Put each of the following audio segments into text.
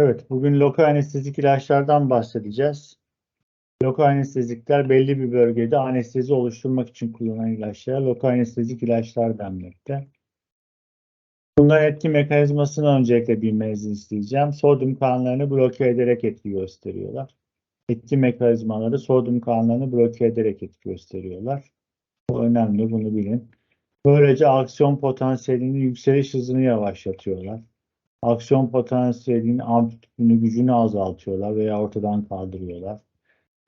Evet, bugün lokal anestezik ilaçlardan bahsedeceğiz. Lokal anestezikler belli bir bölgede anestezi oluşturmak için kullanılan ilaçlara lokal anestezik ilaçlar denmekte. Bunların etki mekanizmasını öncelikle bilmenizi isteyeceğim. Sodyum kanallarını bloke ederek etki gösteriyorlar. Etki mekanizmaları sodyum kanallarını bloke ederek etki gösteriyorlar. Bu önemli, bunu bilin. Böylece aksiyon potansiyelinin yükseliş hızını yavaşlatıyorlar aksiyon potansiyelinin amplitüdünü, gücünü azaltıyorlar veya ortadan kaldırıyorlar.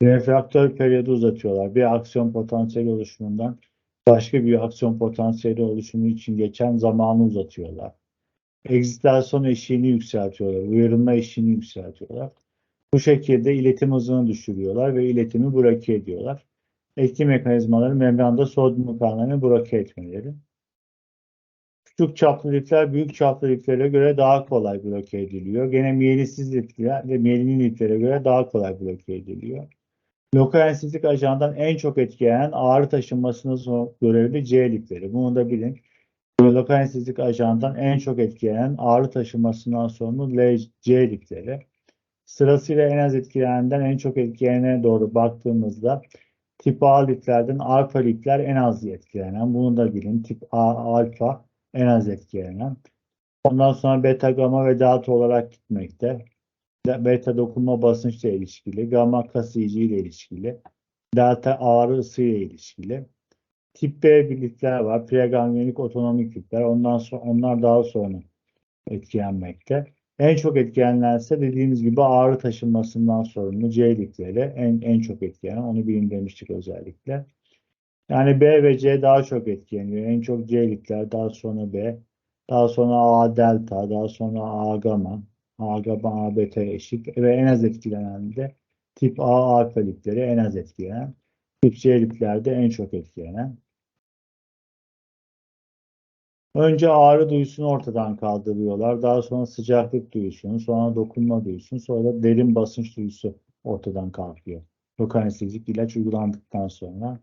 Refraktör periyodu uzatıyorlar. Bir aksiyon potansiyeli oluşumundan başka bir aksiyon potansiyeli oluşumu için geçen zamanı uzatıyorlar. Egzitasyon eşiğini yükseltiyorlar. Uyarılma eşiğini yükseltiyorlar. Bu şekilde iletim hızını düşürüyorlar ve iletimi bloke ediyorlar. Etki mekanizmaları membranda sodyum kanalını bloke etmeleri. Küçük çaplı lifler büyük çaplı liflere göre daha kolay bloke ediliyor. Gene miyelinsiz lifler ve miyelin liflere göre daha kolay bloke ediliyor. Lokal anestezik ajandan en çok etkilenen ağrı taşınmasının görevli C lifleri. Bunu da bilin. Lokal anestezik ajandan en çok etkilenen ağrı taşınmasından sorumlu L, C lifleri. Sırasıyla en az etkilenenden en çok etkilenene doğru baktığımızda tip A liflerden alfa lifler en az etkilenen. Bunu da bilin. Tip A alfa en az etkilenen. Ondan sonra beta, gamma ve delta olarak gitmekte. Beta dokunma basınçla ilişkili, gamma kasıcı ile ilişkili, delta ağrı ısı ile ilişkili. Tip B birlikler var. Preganglionik otonomik lifler. Ondan sonra onlar daha sonra etkilenmekte. En çok etkilenenlerse dediğimiz gibi ağrı taşınmasından sorumlu C lifleri en, en çok etkilenen. Onu bilin demiştik özellikle. Yani B ve C daha çok etkileniyor. En çok C lifler, daha sonra B, daha sonra A delta, daha sonra A gamma, A gamma, A beta eşit ve en az etkilenen de tip A alfa lifleri en az etkilenen. Tip C liflerde en çok etkilenen. Önce ağrı duyusunu ortadan kaldırıyorlar. Daha sonra sıcaklık duyusunu, sonra dokunma duyusunu, sonra derin basınç duyusu ortadan kalkıyor. Lokal anestezik ilaç uygulandıktan sonra.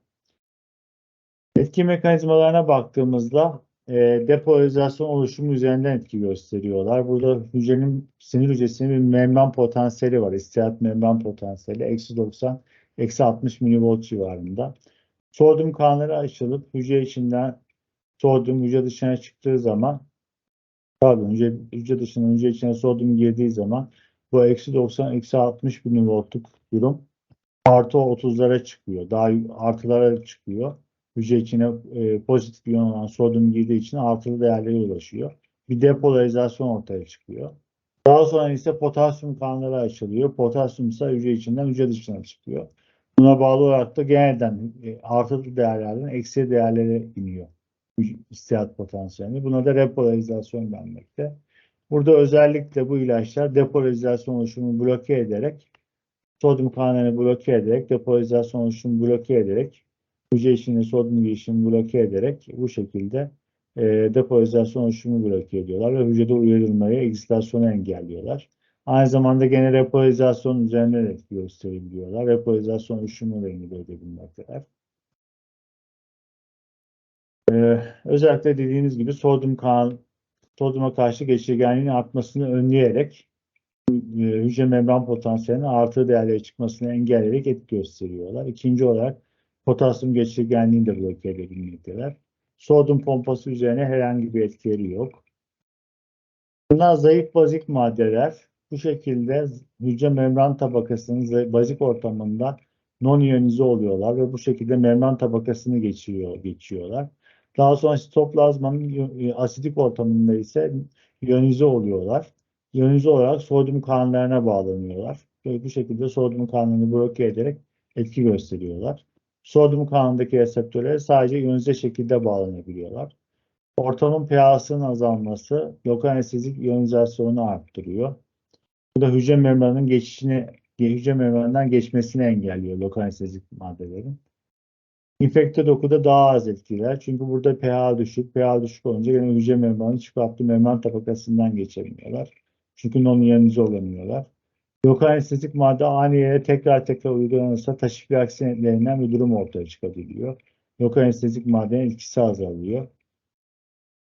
Etki mekanizmalarına baktığımızda e, depolarizasyon oluşumu üzerinden etki gösteriyorlar. Burada hücrenin sinir hücresinin bir membran potansiyeli var. İstihar membran potansiyeli eksi 90 eksi 60 milivolt civarında. Sodyum kanalları açılıp hücre içinden sodyum hücre dışına çıktığı zaman pardon hücre, hücre dışına hücre içine sodyum girdiği zaman bu eksi 90 eksi 60 milivoltluk durum artı 30'lara çıkıyor. Daha artılara çıkıyor hücre içine e, pozitif iyon olan sodyum girdiği için artılı değerlere ulaşıyor. Bir depolarizasyon ortaya çıkıyor. Daha sonra ise potasyum kanalları açılıyor. Potasyum ise hücre içinden hücre dışına çıkıyor. Buna bağlı olarak da genelden e, artılı değerlerden eksi değerlere iniyor. İstihat potansiyeli. Buna da repolarizasyon denmekte. Burada özellikle bu ilaçlar depolarizasyon oluşumunu bloke ederek sodyum kanalını bloke ederek, depolarizasyon oluşumunu bloke ederek hücre içinde sodyum girişimi bloke ederek bu şekilde e, depolarizasyon oluşumunu bloke ediyorlar ve hücrede uyarılmayı, egzitasyonu engelliyorlar. Aynı zamanda gene repolarizasyon üzerine de etki gösterebiliyorlar. Repolarizasyon oluşumunu da engel edebilmekteler. Ee, özellikle dediğiniz gibi sodyum kan, sodyuma karşı geçirgenliğin artmasını önleyerek e, hücre membran potansiyelinin artı değerlere çıkmasını engelleyerek etki gösteriyorlar. İkinci olarak potasyum geçirgenliğini de bloke edebilmekteler. Sodyum pompası üzerine herhangi bir etkileri yok. Bunlar zayıf bazik maddeler. Bu şekilde hücre membran tabakasının bazik ortamında non-iyonize oluyorlar ve bu şekilde membran tabakasını geçiyor, geçiyorlar. Daha sonra sitoplazmanın asidik ortamında ise iyonize oluyorlar. İyonize olarak sodyum kanallarına bağlanıyorlar. Ve bu şekilde sodyum kanalını bloke ederek etki gösteriyorlar. Sodyum kanalındaki reseptörlere sadece iyonize şekilde bağlanabiliyorlar. Ortamın pH'sının azalması lokal anestezik iyonizasyonu arttırıyor. Bu da hücre membranının geçişini, hücre membranından geçmesini engelliyor lokal anestezik maddelerin. İnfekte dokuda daha az etkiler. Çünkü burada pH düşük. pH düşük olunca yine hücre membranı çıkarttı membran tabakasından geçemiyorlar. Çünkü non-iyonize olamıyorlar. Lokal anestezik madde ani yere tekrar tekrar uygulanırsa taşifilaksi netlerinden bir durum ortaya çıkabiliyor. Lokal anestezik maddenin etkisi azalıyor.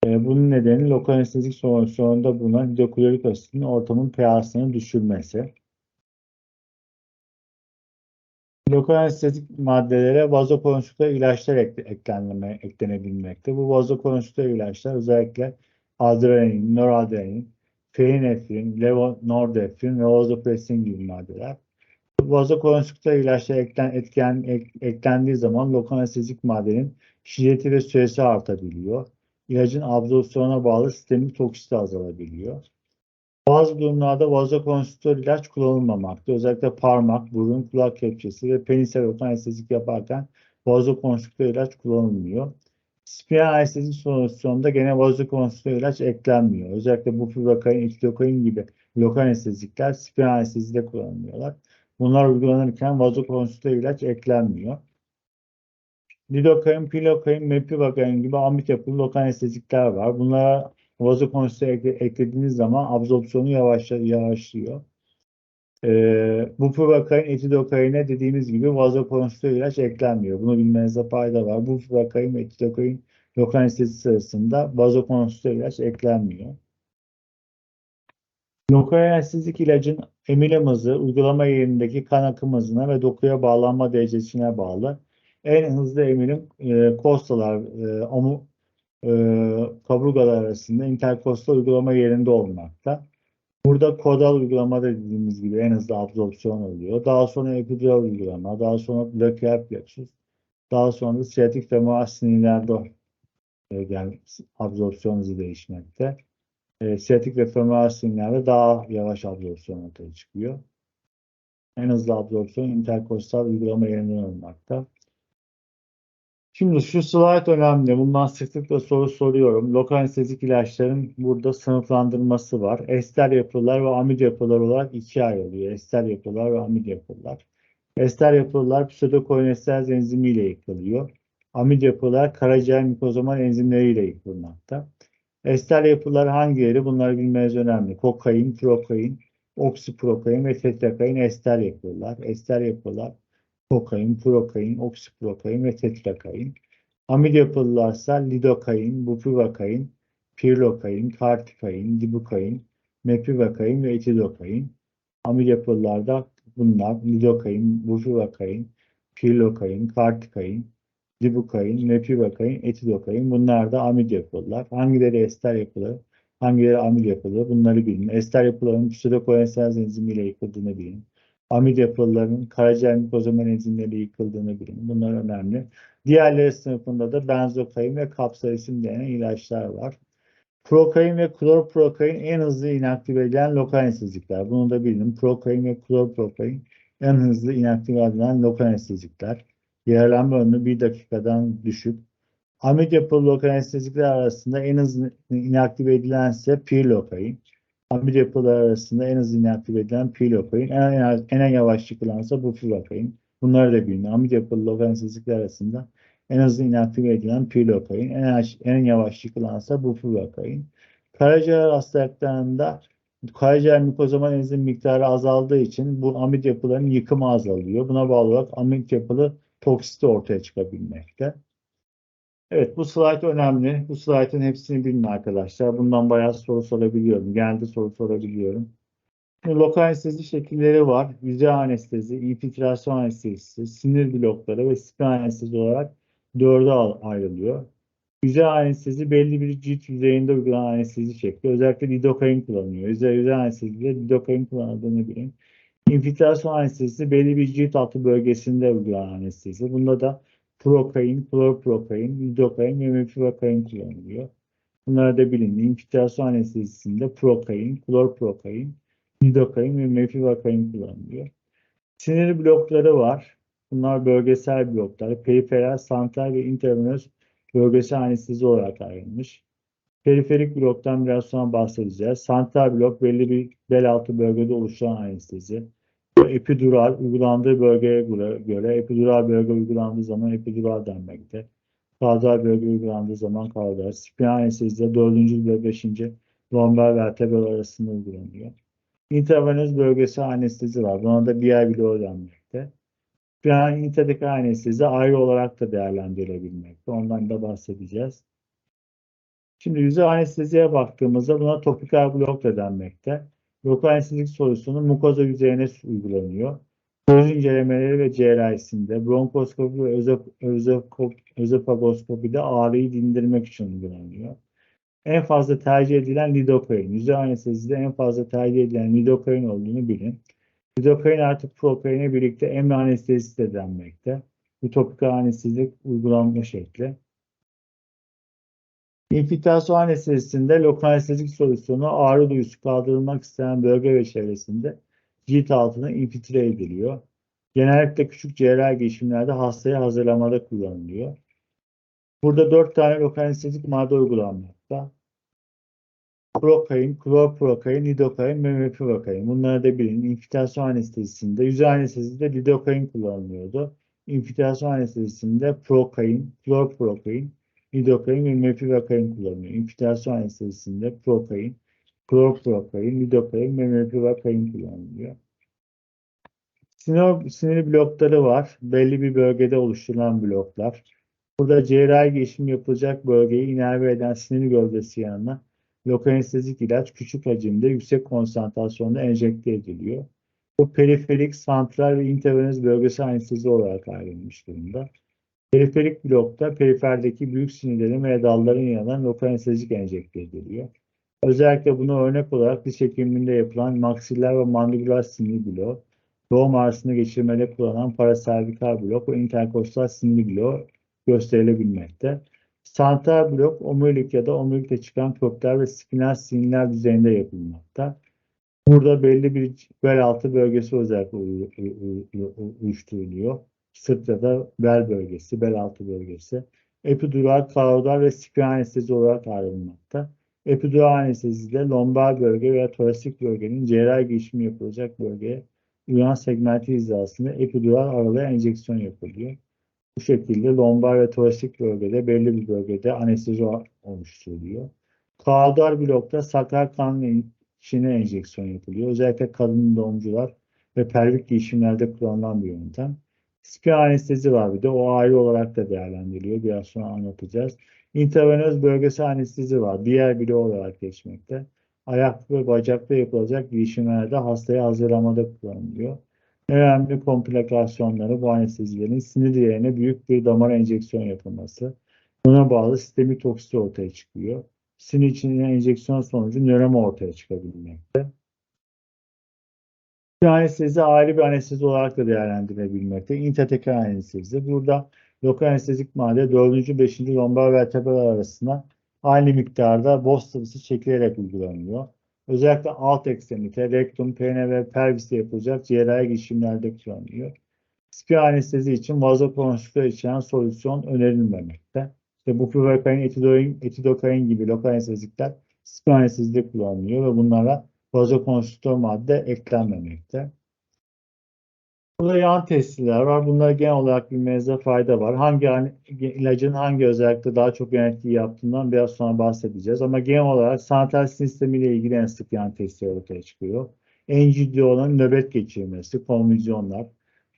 Ee, bunun nedeni lokal anestezik solüsyonunda bulunan hidroklorik asitin ortamın pH'sini düşürmesi. Lokal anestezik maddelere vazokonstrüktör ilaçlar ekle, eklenme, eklenebilmekte. Bu vazokonstrüktör ilaçlar özellikle adrenalin, noradrenalin, fenefrin, levonorepinefrin ve vazopressin gibi maddeler. Vazokonstrüktör ilaçlar eklen, etken, ek, eklendiği zaman lokal anestezik maddenin şiddeti ve süresi artabiliyor. İlacın absorpsiyona bağlı sistemik toksiti azalabiliyor. Bazı durumlarda vazokonstrüktör ilaç kullanılmamakta. Özellikle parmak, burun, kulak kepçesi ve penisel lokal anestezik yaparken vazokonstrüktör ilaç kullanılmıyor. Spiral anestezik solüsyonunda gene vazokonstrüktör ilaç eklenmiyor. Özellikle bupivacain, etilokain gibi lokal anestezikler spiral anestezide kullanılıyorlar. Bunlar uygulanırken vazokonstrüktör ilaç eklenmiyor. Lidokain, pilokain, mepivacain gibi amit yapılı lokal anestezikler var. Bunlara vazokonstrüktör ekle, eklediğiniz zaman absorpsiyonu yavaşla, yavaşlıyor. Ee, bupivacain, etidokaine dediğimiz gibi vazokonstrüktör ilaç eklenmiyor. Bunu bilmenize fayda var. Bupivacain ve etidokain lokal anestezi sırasında vazokonstrüktör ilaç eklenmiyor. Lokal anestezik ilacın emilim hızı, uygulama yerindeki kan akım hızına ve dokuya bağlanma derecesine bağlı. En hızlı emilim e, kostalar, e, amu, e, kaburgalar arasında interkostal uygulama yerinde olmakta. Burada kodal uygulamada dediğimiz gibi en hızlı absorpsiyon oluyor. Daha sonra epidural uygulama, daha sonra blocker plexus, daha sonra siyatik femoral sinirlerde e, yani absorpsiyon hızı değişmekte. E, siyatik ve femoral sinirlerde daha yavaş absorpsiyon ortaya çıkıyor. En hızlı absorpsiyon interkostal uygulama yerinden olmakta. Şimdi şu slide önemli. Bundan sıklıkla soru soruyorum. Lokal anestezik ilaçların burada sınıflandırması var. Ester yapılar ve amid yapılar olarak ikiye ayrılıyor. Ester yapılar ve amid yapılar. Ester yapılar pseudokoinestaz enzimiyle yıkılıyor. Amid yapılar karaciğer mikozomal enzimleriyle yıkılmakta. Ester yapılar hangileri? Bunları bilmeniz önemli. Kokain, prokain, oksiprokain ve tetrakain ester yapılar. Ester yapılar kokain, prokain, oksiprokain ve tetrakain. Amid yapılılarsa lidokain, bupivacain, pirlokain, kartikain, dibukain, mepivacain ve etidokain. Amid yapılılarda bunlar lidokain, bupivacain, pirlokain, kartikain, dibukain, mepivacain, etidokain. Bunlar da amid yapılılar. Hangileri ester yapılı, hangileri amid yapılı bunları bilin. Ester yapılarının pseudokoenstaz enzimiyle yıkıldığını bilin amid yapılarının karaciğer mikozomal enzimleri yıkıldığını bilin. Bunlar önemli. Diğerleri sınıfında da benzokain ve kapsaisin denen ilaçlar var. Prokain ve klorprokain en hızlı inaktive edilen lokal anestezikler. Bunu da bilin. Prokain ve klorprokain en hızlı inaktive edilen lokal anestezikler. Yaralanma ömrü bir dakikadan düşük. Amid yapılı lokal anestezikler arasında en hızlı inaktive edilen ise pirlokain. Amir yapılar arasında en hızlı inaktif edilen pilokain, en, en yavaş çıkılansa bu filokain. Bunları da bilin. Amir yapılı lokal arasında en hızlı inaktif edilen pilokain, en, en yavaş çıkılansa bu filokain. Karaciğer hastalıklarında karaciğer mikozomal enzim miktarı azaldığı için bu amid yapılarının yıkımı azalıyor. Buna bağlı olarak amid yapılı toksiti ortaya çıkabilmekte. Evet bu slide önemli. Bu slide'ın hepsini bilin arkadaşlar. Bundan bayağı soru sorabiliyorum. Geldi soru sorabiliyorum. Şimdi lokal anestezi şekilleri var. Yüzey anestezi, infiltrasyon anestezisi, sinir blokları ve spiral anestezi olarak dörde ayrılıyor. Yüzey anestezi belli bir cilt yüzeyinde uygulanan anestezi şekli. Özellikle lidokain kullanılıyor. Yüzey, yüzey anestezide lidokain kullanıldığını bilin. İnfiltrasyon anestezisi belli bir cilt altı bölgesinde uygulanan anestezi. Bunda da prokain, klorprokain, lidokain ve mefivakain kullanılıyor. Bunlar da bilindi. İnfiltrasyon anestezisinde prokain, klorprokain, lidokain ve mefivakain kullanılıyor. Sinir blokları var. Bunlar bölgesel bloklar. Periferal, santral ve intravenöz bölgesel anestezi olarak ayrılmış. Periferik bloktan biraz sonra bahsedeceğiz. Santral blok belli bir bel altı bölgede oluşan anestezi epidural uygulandığı bölgeye göre epidural bölge uygulandığı zaman epidural denmekte. Kaudal bölge uygulandığı zaman kaudal. Spinal anestezide 4. ve 5. lombar vertebral arasında uygulanıyor. İntravenöz bölgesi anestezi var. Buna da BI bloğu denmekte. Spinal intradekal anestezi ayrı olarak da değerlendirilebilmekte. Ondan da bahsedeceğiz. Şimdi yüzey anesteziye baktığımızda buna topikal blok da denmekte. Lokal anestezik solüsyonu mukoza yüzeyine uygulanıyor. Göz incelemeleri ve cerrahisinde, bronkoskopi ve özop- özop- özofagoskopide ağrıyı dindirmek için uygulanıyor. En fazla tercih edilen lidokain. Yüzey anestezide en fazla tercih edilen lidokain olduğunu bilin. Lidokain artı prokaine birlikte emri anestezisi de denmekte. Bu topikal anestezik uygulanma şekli. İnfiltrasyon anestezisinde lokal anestezik solüsyonu ağrı duyusu kaldırılmak istenen bölge ve çevresinde cilt altına infiltre ediliyor. Genellikle küçük cerrahi girişimlerde hastayı hazırlamada kullanılıyor. Burada dört tane lokal anestezik madde uygulanmakta. Prokain, klorprokain, lidokain ve mepirokain. Bunları da bilin. İnfiltrasyon anestezisinde, yüzey anestezisinde lidokain kullanılıyordu. İnfiltrasyon anestezisinde prokain, klorprokain, lidokain ve mepirokain kullanılıyor. İnfiltrasyon anestezisinde prokain, klorprokain, lidokain ve mepirokain kullanılıyor. Sinir, sinir blokları var. Belli bir bölgede oluşturulan bloklar. Burada cerrahi geçim yapılacak bölgeyi inerve eden sinir gövdesi yanına lokal anestezik ilaç küçük hacimde yüksek konsantrasyonda enjekte ediliyor. Bu periferik, santral ve intravenöz bölgesel anestezi olarak ayrılmış durumda. Periferik blokta periferdeki büyük sinirlerin ve dalların yanına lokal anestezik enjekte. Özellikle buna örnek olarak diş hekimliğinde yapılan maksiller ve mandibüler sinir bloğu, doğum ağrısını geçirmede kullanılan paraservikal blok ve interkostal sinir bloğu gösterilebilmekte. Santral blok omurilik ya da omurilikte çıkan kökler ve spinal sinirler düzeyinde yapılmakta. Burada belli bir bel altı bölgesi özellikle uy- uy- uy- uyuşturuluyor. Sırt da bel bölgesi, bel altı bölgesi. Epidural, karodal ve spinal anestezi olarak ayrılmakta. Epidural anestezide lombar bölge veya torasik bölgenin cerrahi girişimi yapılacak bölgeye uyan segmenti hizasında epidural aralığa enjeksiyon yapılıyor. Bu şekilde lombar ve torasik bölgede belli bir bölgede anestezi oluşturuluyor. Kaudal blokta sakral kanın içine enjeksiyon yapılıyor. Özellikle kadın doğumcular ve pelvik girişimlerde kullanılan bir yöntem. Spinal anestezi var bir de o ayrı olarak da değerlendiriliyor. Biraz sonra anlatacağız. İntravenöz bölgesel anestezi var. Diğer biri olarak geçmekte. Ayak ve bacakta yapılacak girişimlerde hastaya hazırlamada kullanılıyor. Önemli komplikasyonları bu anestezilerin sinir yerine büyük bir damar enjeksiyon yapılması. Buna bağlı sistemik toksiti ortaya çıkıyor. Sinir içine enjeksiyon sonucu nöroma ortaya çıkabilmekte. Anestezi ayrı bir anestezi olarak da değerlendirilebilmekte. İntratekral anestezi. Burada lokal anestezik madde 4. 5. lombar vertebral arasına aynı miktarda boz sıvısı çekilerek uygulanıyor. Özellikle alt ekstremite, rektum, pene ve pelviste yapılacak cerrahi girişimlerde kullanılıyor. Spinal anestezi için vazokonstrüktör içeren solüsyon önerilmemekte. İşte bupivacain, etidokain, etidokain gibi lokal anestezikler spinal anestezide kullanılıyor ve bunlara vazokonstrüktör madde eklenmemekte. Burada yan testiler var. Bunlara genel olarak bilmenize fayda var. Hangi an- ilacın hangi özellikle daha çok yan etki yaptığından biraz sonra bahsedeceğiz. Ama genel olarak santral sistemiyle ilgili en sık yan testler ortaya çıkıyor. NGDO'nun nöbet geçirmesi, konvüzyonlar.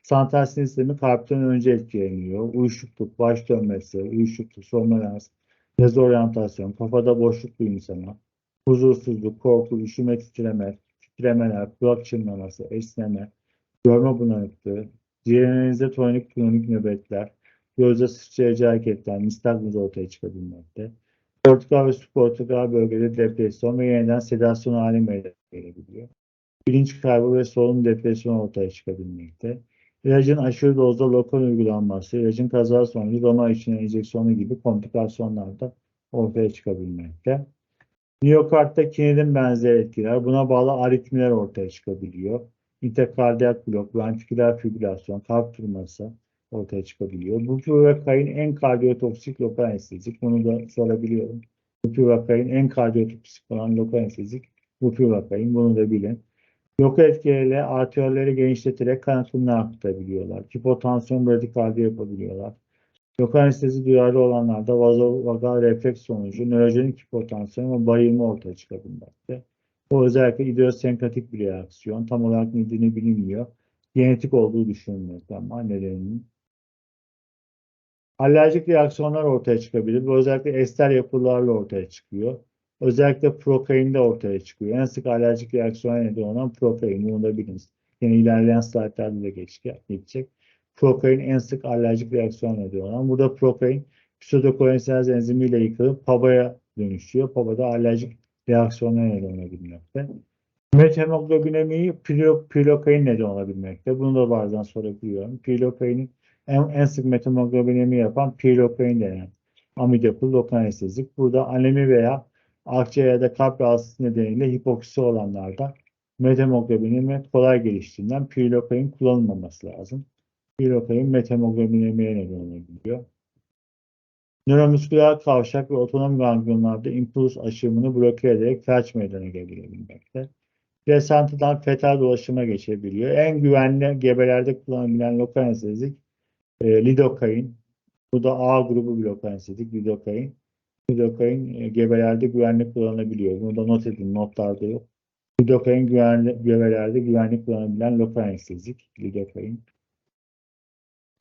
Santral sistemi kalpten önce etkileniyor. Uyuşukluk, baş dönmesi, uyuşukluk, somnolans, dezoryantasyon, kafada boşluk duyumsama, huzursuzluk, korku, üşüme, titreme, titremeler, kulak çınlaması, esneme, görme bulanıklığı, ciğerinizde tonik kronik nöbetler, gözde sıçrayıcı hareketler, nistagmus ortaya çıkabilmekte. Kortikal ve subkortikal bölgede depresyon ve yeniden sedasyon hali meydana gelebiliyor. Bilinç kaybı ve solunum depresyonu ortaya çıkabilmekte. İlacın aşırı dozda lokal uygulanması, ilacın kaza sonucu damar içine enjeksiyonu gibi komplikasyonlar da ortaya çıkabilmekte. Miyokardta kinedin benzeri etkiler, buna bağlı aritmiler ortaya çıkabiliyor. İnterkardiyak blok, ventriküler fibrilasyon, kalp durması ortaya çıkabiliyor. Bupivacain en kardiyotoksik lokal anestezik. Bunu da sorabiliyorum. Bupivacain en kardiyotoksik olan lokal anestezik bupivacain. Bunu da bilin. Lokal etkilerle arterleri genişleterek kan akımını arttırabiliyorlar. Hipotansiyon bradikardiya yapabiliyorlar. Lokal anestezi duyarlı olanlarda vazovagal refleks sonucu nörojenik hipotansiyon ve bayılma ortaya çıkabilmekte. Bu özellikle idiosenkratik bir reaksiyon. Tam olarak nedeni bilinmiyor. Genetik olduğu düşünülmekte ama nedeninin Alerjik reaksiyonlar ortaya çıkabilir. Bu özellikle ester yapılarla ortaya çıkıyor. Özellikle prokainde ortaya çıkıyor. En sık alerjik reaksiyona neden olan prokain. Bunu da biliniz. Yine ilerleyen slaytlarda da geçecek. Prokain en sık alerjik reaksiyon neden olan. Burada prokain pseudokoinsinaz enzimiyle yıkılıp PABA'ya dönüşüyor. PABA'da alerjik reaksiyona neden olabilmekte. Methemoglobinemiyi pilo, pilokain neden olabilmekte. Bunu da bazen sorabiliyorum. Pilokainin en, en sık methemoglobinemi yapan pilokain denen amid yapılı lokal anestezik. Burada anemi veya akciğer ya da kalp rahatsızlığı nedeniyle hipoksisi olanlarda methemoglobinemi kolay geliştiğinden pilokain kullanılmaması lazım. Pilokain methemoglobinemiye neden olabiliyor. Nöromüsküler kavşak ve otonom ganglionlarda impuls aşımını bloke ederek felç meydana gelebilmekte. Plasentadan fetal dolaşıma geçebiliyor. En güvenli gebelerde kullanılabilen lokal anestezik e, lidokain. Bu da A grubu bir lokal anestezik lidokain. Lidokain e, gebelerde güvenli kullanılabiliyor. Bunu da not edin notlarda yok. Lidokain güvenli, gebelerde güvenli kullanılabilen lokal anestezik lidokain.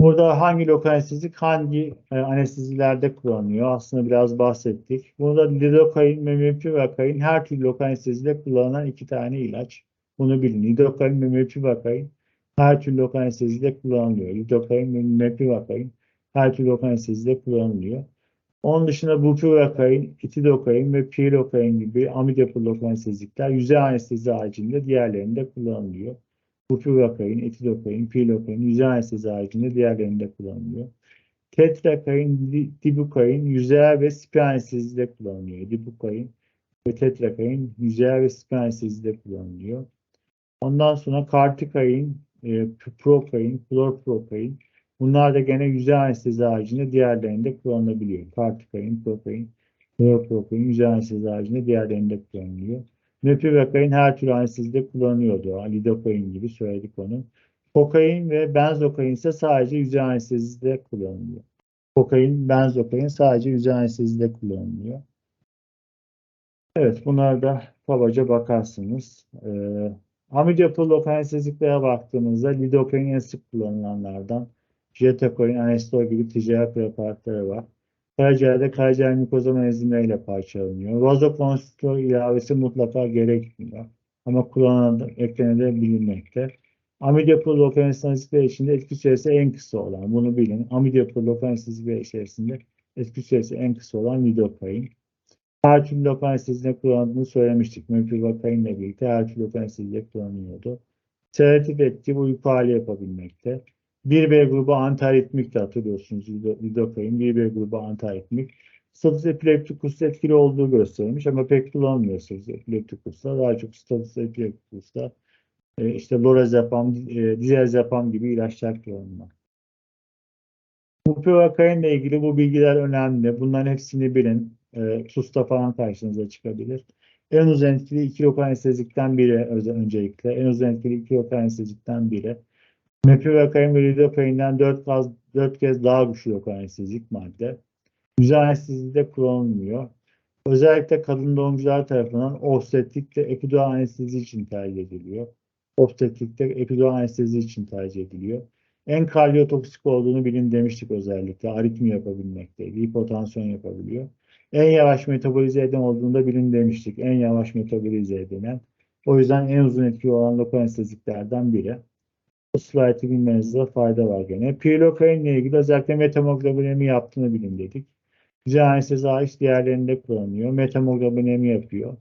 Burada hangi lokal anestezik hangi e, anestezilerde kullanılıyor? Aslında biraz bahsettik. Burada lidokain ve mepivakain her türlü lokal anestezide kullanılan iki tane ilaç. Bunu bilin. Lidokain ve mepivakain her türlü lokal anestezide kullanılıyor. Lidokain ve mepivakain her türlü lokal anestezide kullanılıyor. Onun dışında bupivacain, itidokain ve pilokain gibi amid yapılı lokal anestezikler yüzey anestezi haricinde diğerlerinde kullanılıyor. Bupivacain, etidokain, pilokain, yüzey anestezi haricinde diğerlerinde kullanılıyor. Tetrakain, di- dibukain, yüzey ve spi anestezide kullanılıyor. Dibukain ve tetrakain, yüzey ve spi anestezide kullanılıyor. Ondan sonra kartikain, e, prokain, klorprokain, bunlar da gene yüzey anestezi haricinde diğerlerinde kullanılabiliyor. Kartikain, prokain, klorprokain, yüzey anestezi haricinde diğerlerinde kullanılıyor. Mepivakain her türlü anestezide kullanılıyordu. Lidokain gibi söyledik onu. Kokain ve benzokain ise sadece yüzey anestezide kullanılıyor. Kokain, benzokain sadece yüzey anestezide kullanılıyor. Evet, bunlar da kabaca bakarsınız. Ee, amid yapılı lokal baktığımızda lidokain en sık kullanılanlardan. Jetakoin, anestol gibi ticari preparatları var. Karaciğerde karaciğer mikozoma enzimleriyle parçalanıyor. Vazokonstriktor ilavesi mutlaka gerekmiyor. Ama kullanılan eklenebilmekte. Amid yapılı lokal anestezikler içinde etki süresi en kısa olan. Bunu bilin. Amid yapılı lokal anestezikler içerisinde etki süresi en kısa olan lidokain. Her türlü lokal anestezide kullanıldığını söylemiştik. Mepivakain ile birlikte her türlü lokal anestezide kullanılıyordu. Sedatif etki bu hali yapabilmekte. 1B grubu antiaritmik de hatırlıyorsunuz lidokain. 1B grubu antiaritmik. Status epileptikus'ta etkili olduğu gösterilmiş ama pek kullanılmıyor status epileptikus'ta. Daha çok status epileptikus'ta e, işte lorazepam, e, diazepam gibi ilaçlar kullanılıyor. Bupivacain ile ilgili bu bilgiler önemli. Bunların hepsini bilin. E, TUS'ta falan karşınıza çıkabilir. En uzun etkili iki lokal anestezikten biri öncelikle. En uzun etkili iki lokal biri. Mepivakain ve lidokain'den 4 kez, 4 kez daha güçlü lokal anestezik madde. Anestezide kullanılmıyor. Özellikle kadın doğumcular tarafından obstetrik ve epidural anestezi için tercih ediliyor. Obstetrikte epidural anestezi için tercih ediliyor. En kardiyotoksik olduğunu bilin demiştik özellikle. Aritmi yapabilmekteydi. Hipotansiyon yapabiliyor. En yavaş metabolize eden olduğunda bilin demiştik. En yavaş metabolize edilen. O yüzden en uzun etkili olan lokal anesteziklerden biri. Bu slaytı bilmenizde fayda var gene. Pilokain ile ilgili özellikle metamoglobinemi yaptığını bilin dedik. Güzel anestezi diğerlerinde kullanılıyor. Metamoglobinemi yapıyor.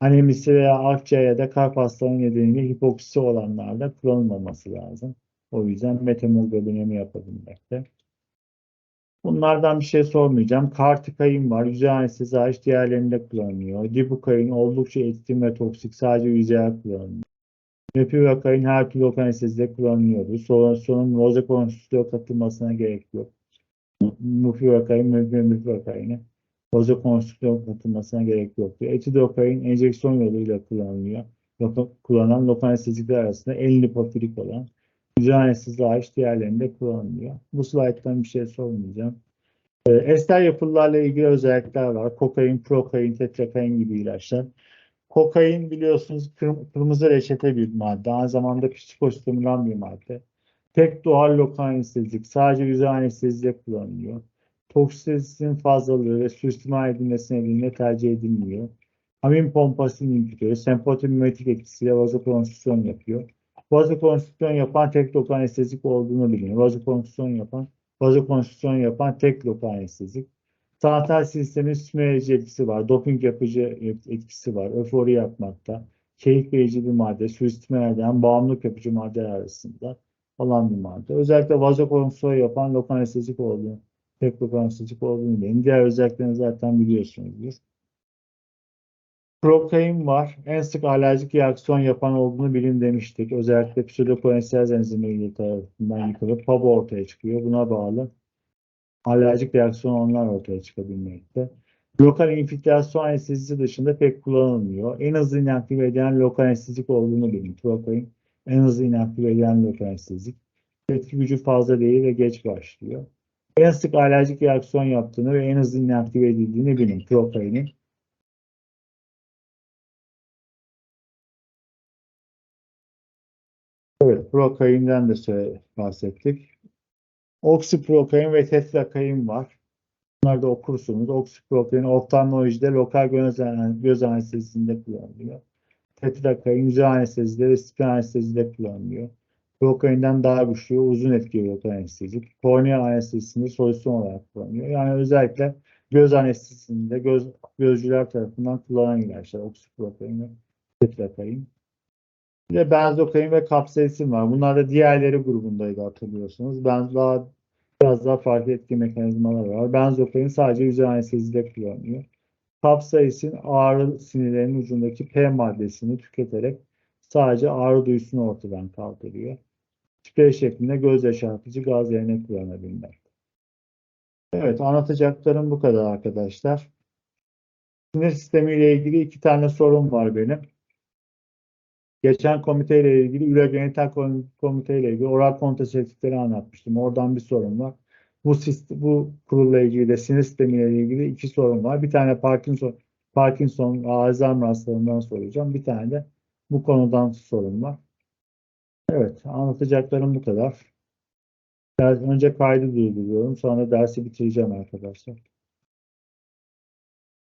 Anemisi veya akciğer ya da kalp hastalığı nedeniyle hipoksisi olanlarda kullanılmaması lazım. O yüzden metamoglobinemi yapabilmekte. Bunlardan bir şey sormayacağım. Kartikain var. Yüzey anestezi hariç diğerlerinde kullanılıyor. Dibukain oldukça etkin ve toksik. Sadece yüzeye kullanılıyor. Mepivakain her türlü anestezide kullanılıyordu. Sonra sonun vazokonstriktöre katılmasına gerek yok. Mupivakain, mepivakaini vazokonstriktöre katılmasına gerek yoktu. Etidokain enjeksiyon yoluyla kullanılıyor. Loka- Kullanılan lokal anestezikler arasında en lipofilik olan anestezi hariç diğerlerinde kullanılıyor. Bu slayttan bir şey sormayacağım. Ee, ester yapılarla ilgili özellikler var. Kokain, prokain, tetrakain gibi ilaçlar. Kokain biliyorsunuz kırm- kırmızı reçete bir madde. Aynı zamanda psikostimülan bir madde. Tek doğal lokal anestezik sadece yüzey anestezide kullanılıyor. Toksisitenin fazlalığı ve suistimal edilmesi nedeniyle tercih edilmiyor. Amin pompası inhibitörü sempatik etkisiyle vazokonstrüksiyon yapıyor. Vazokonstrüksiyon yapan tek lokal anestezik olduğunu biliniyor. Vazokonstrüksiyon yapan vazokonstrüksiyon yapan tek lokal anestezik. Sanital sistemin sümeleyici etkisi var. Doping yapıcı etkisi var. Öfori yapmakta. Keyif verici bir madde. Suistimal eden bağımlılık yapıcı maddeler arasında olan bir madde. Özellikle vazokonstrüksiyon yapan lokal anestezik olduğunu, tek lokal anestezik olduğunu bilin. Diğer özelliklerini zaten biliyorsunuzdur. Prokain var. En sık alerjik reaksiyon yapan olduğunu bilin demiştik. Özellikle pseudokoenstaz enzimi tarafından yıkılıp PAB ortaya çıkıyor. Buna bağlı alerjik reaksiyonlar ortaya çıkabilmekte. Lokal infiltrasyon anestezisi dışında pek kullanılmıyor. En hızlı inaktive eden lokal anestezik olduğunu bilin. Prokain en hızlı inaktive eden lokal anestezik. Etki gücü fazla değil ve geç başlıyor. En sık alerjik reaksiyon yaptığını ve en hızlı inaktive edildiğini bilin. Prokainin. Evet, prokainden de bahsettik. Oksiprokain ve tetrakain var. Bunları da okursunuz. Oksiprokain oftalmolojide lokal göz, göz anestezisinde kullanılıyor. Tetrakain yüzey anestezide ve spinal anestezide kullanılıyor. Prokainden daha güçlü, uzun etkili lokal anestezik. Kornea anestezisinde solüsyon olarak kullanılıyor. Yani özellikle göz anestezisinde göz, gözcüler tarafından kullanılan ilaçlar. Oksiprokain ve tetrakain. Bir de benzokain ve kapsaisin var. Bunlar da diğerleri grubundaydı hatırlıyorsunuz. Ben daha biraz daha farklı etki mekanizmaları var. Benzokain sadece yüzey anestezide kullanılıyor. Kapsaisin ağrı sinirlerinin ucundaki P maddesini tüketerek sadece ağrı duyusunu ortadan kaldırıyor. Sprey şeklinde göz yaşartıcı gaz yerine kullanabilmek. Evet anlatacaklarım bu kadar arkadaşlar. Sinir sistemiyle ilgili iki tane sorun var benim. Geçen komiteyle ilgili, ülogenital komiteyle ilgili oral kontraseپtifleri anlatmıştım. Oradan bir sorun var. Bu, sistem, bu kurulla ilgili de sinir sistemiyle ilgili iki sorun var. Bir tane Parkinson, Parkinson, Alzheimer hastalığından soracağım. Bir tane de bu konudan sorun var. Evet, anlatacaklarım bu kadar. Önce kaydı durduruyorum. Sonra dersi bitireceğim arkadaşlar.